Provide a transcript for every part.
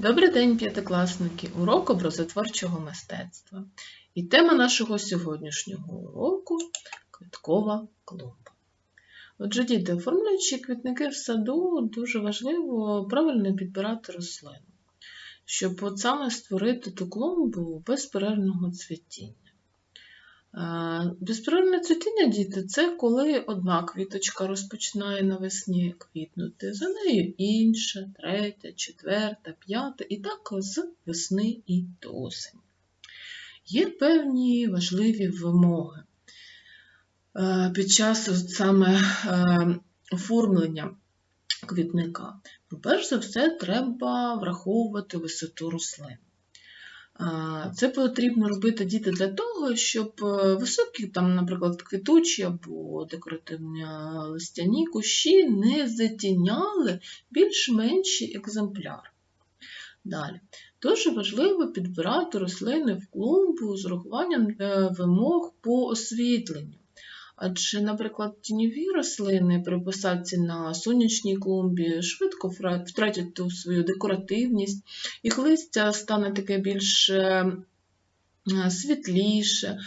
Добрий день, п'ятикласники! Урок образотворчого мистецтва. І тема нашого сьогоднішнього уроку квіткова клумба. Отже, діти, оформлюючи квітники в саду, дуже важливо правильно підбирати рослину, щоб от саме створити ту клумбу безперервного цвітіння. Е, Безперервне цвітіння, діти, це коли одна квіточка розпочинає навесні квітнути, за нею інша, третя, четверта, п'ята, і так з весни і до осені. Є певні важливі вимоги е, під час саме е, оформлення квітника. Перш за все, треба враховувати висоту рослин. Це потрібно робити діти для того, щоб е, високі, там, наприклад, квітучі або декоративні листяні кущі не затіняли більш-менші екземпляри. Далі. Дуже важливо підбирати рослини в клумбу з урахуванням е, вимог по освітленню. Адже, наприклад, тіньові рослини при посадці на сонячній клумбі швидко втратять ту свою декоративність, їх листя стане таке більш е, е, світліше, е,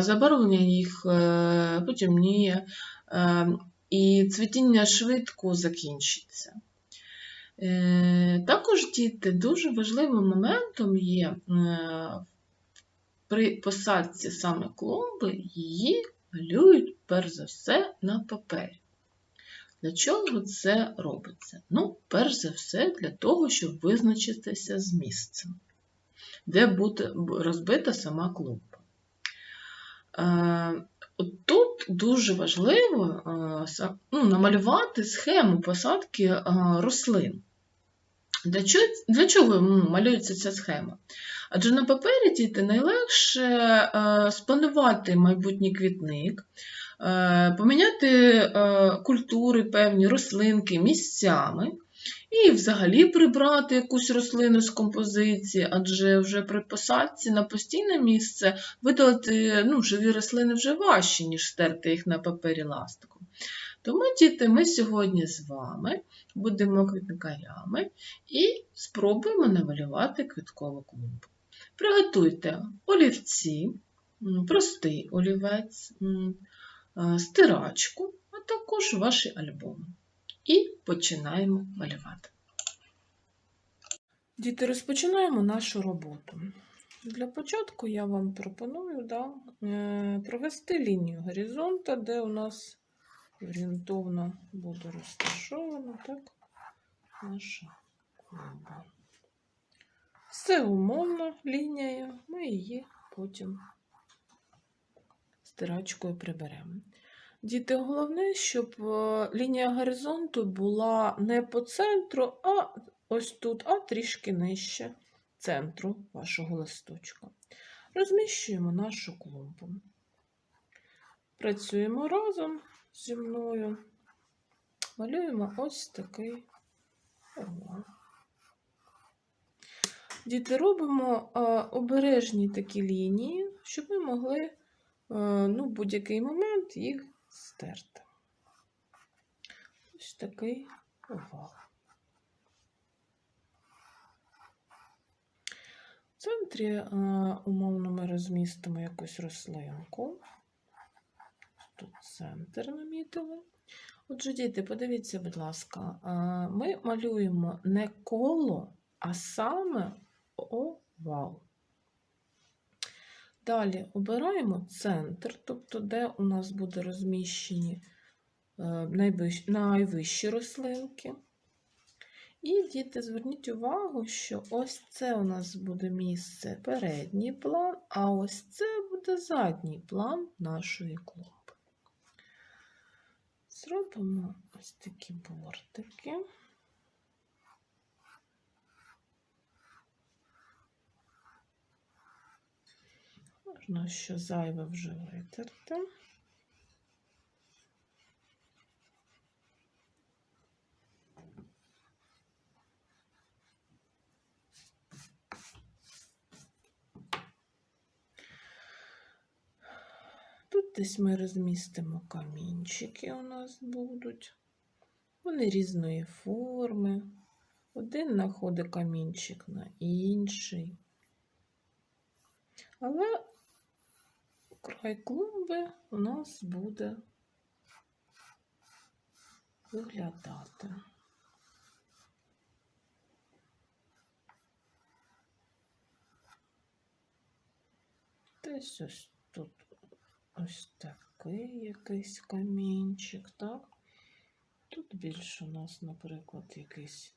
забарвлення їх потемніє, і цвітіння швидко закінчиться. Також діти дуже важливим моментом є при посадці саме клумби її малюють перш за все на папері. Для чого це робиться? Ну, перш за все, для того, щоб визначитися з місцем, де буде розбита сама клумба. Е, Тут дуже важливо е, ну, намалювати схему посадки е, рослин. Для чого, малюється ця схема? Адже на папері діти найлегше е, спланувати майбутній квітник, е, поміняти е, культури певні рослинки місцями і взагалі прибрати якусь рослину з композиції, адже вже при посадці на постійне місце видалити ну, живі рослини вже важче, ніж стерти їх на папері ластиком. Тому, діти, ми сьогодні з вами будемо квітникарями і спробуємо намалювати квіткову клумбу. Приготуйте олівці, простий олівець, стирачку, а також ваші альбоми. І починаємо малювати. Діти, розпочинаємо нашу роботу. Для початку я вам пропоную да, е, провести лінію горизонта, де у нас орієнтовно буде розташована так, наша клумба. Все умовно лінією, ми її потім стирачкою приберемо. Діти, головне, щоб е, лінія горизонту була не по центру, а ось тут, а трішки нижче центру вашого листочка. Розміщуємо нашу клумбу. Працюємо разом зі мною. Малюємо ось такий овал. Діти, робимо е, обережні такі лінії, щоб ми могли е, ну, в будь-який момент їх стерти. Ось такий овал. В центрі е, умовно ми розмістимо якусь рослинку. Тут центр намітили. Отже, діти, подивіться, будь ласка, ми малюємо не коло, а саме овал. Далі обираємо центр, тобто де у нас буде розміщені е, найвищі рослинки. І, діти, зверніть увагу, що ось це у нас буде місце передній план, а ось це буде задній план нашої клумби. Зробимо ось такі бортики. Можна що зайве вже витерти. Тут десь ми розмістимо камінчики у нас будуть. Вони різної форми, один находить камінчик на інший. Але край клумби у нас буде виглядати. Десь ось тут ось такий якийсь камінчик, так? Тут більше у нас, наприклад, якийсь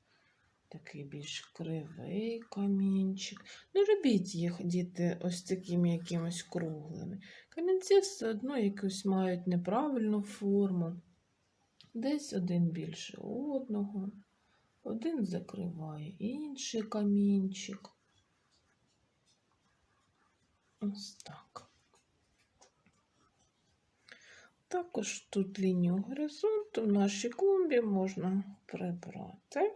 такий більш кривий камінчик. Не робіть їх, діти, ось такими якимось круглими. Камінці все одно якусь мають неправильну форму. Десь один більше одного, один закриває інший камінчик. Ось так. Також тут лінію горизонту в нашій клумбі можна прибрати.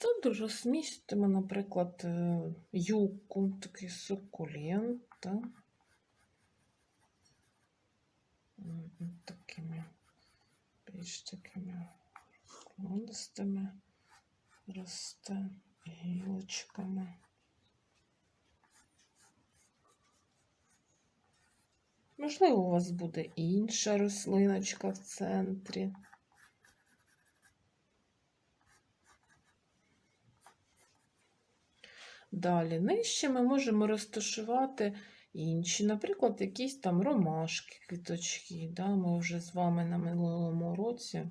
Тут дуже змістимо, наприклад, е, юбку, такий сукулент, та? Такими більш такими розкладистими росте гілочками. Можливо, у вас буде інша рослиночка в центрі. Далі нижче ми можемо розташувати інші, наприклад, якісь там ромашки, квіточки. Да? Ми вже з вами на минулому році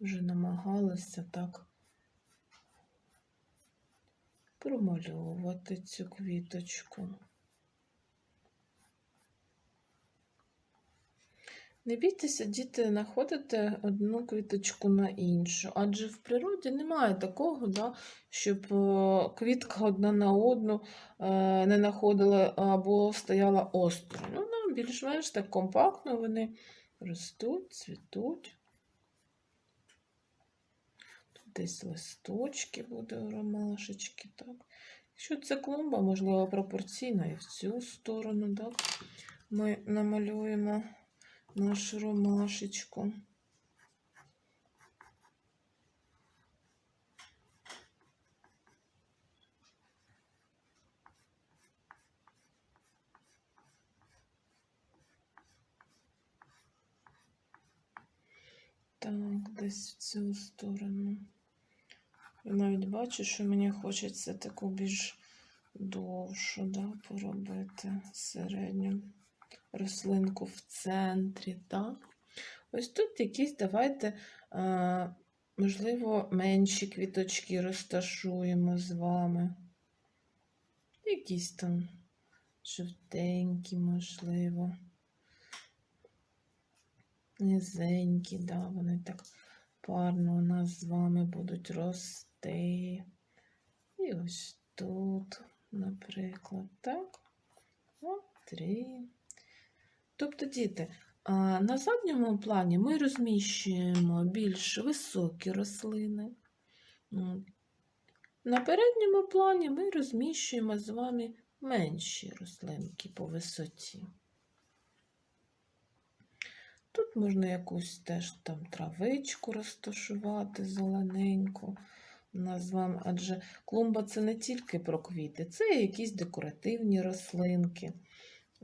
вже намагалися так промальовувати цю квіточку. Не бійтеся, діти, знаходити одну квіточку на іншу, адже в природі немає такого, да, щоб е, квітка одна на одну е, не знаходила або стояла остро. Ну, ну, більш-менш так компактно вони ростуть, цвітуть. Тут десь листочки буде ромашечки. Так. Якщо це клумба, можливо, пропорційна і в цю сторону, так, ми намалюємо нашу ромашечку. Так, десь в цю сторону. Я навіть бачу, що мені хочеться таку більш довшу да, поробити середню рослинку в центрі. так? Ось тут якісь, давайте, можливо, менші квіточки розташуємо з вами. Якісь там жовтенькі, можливо. Низенькі, да, вони так парно у нас з вами будуть рости. І ось тут, наприклад, так. О, три. Тобто, діти, на задньому плані ми розміщуємо більш високі рослини. На передньому плані ми розміщуємо з вами менші рослинки по висоті. Тут можна якусь теж там травичку розташувати зелененьку. Назвам, адже клумба це не тільки про квіти, це якісь декоративні рослинки.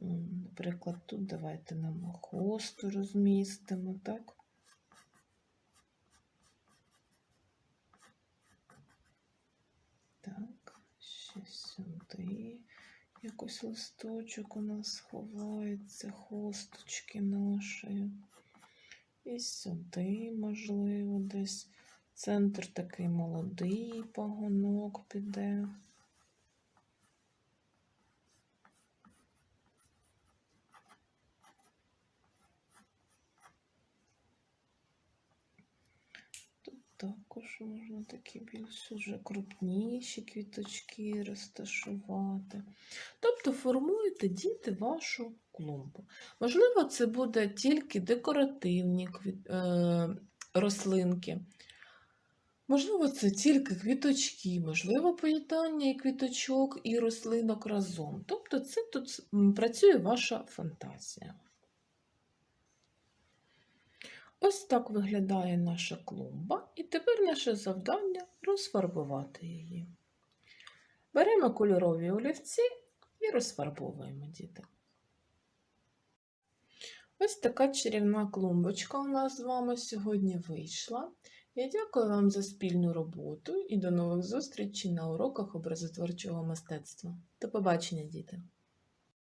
Наприклад, тут давайте нам хосту розмістимо, так? Так, ще сюди якось листочок у нас ховається, хосточки нашої. І сюди, можливо, десь центр такий молодий пагонок піде. Також можна такі більш уже крупніші квіточки розташувати. Тобто формуєте діти вашу клумбу. Можливо, це буде тільки декоративні е... рослинки. Можливо, це тільки квіточки, можливо, поєднання і квіточок, і рослинок разом. Тобто, це тут працює ваша фантазія. Ось так виглядає наша клумба, і тепер наше завдання розфарбувати її. Беремо кольорові олівці і розфарбовуємо діти. Ось така чарівна клумбочка у нас з вами сьогодні вийшла. Я дякую вам за спільну роботу і до нових зустрічей на уроках образотворчого мистецтва. До побачення, діти!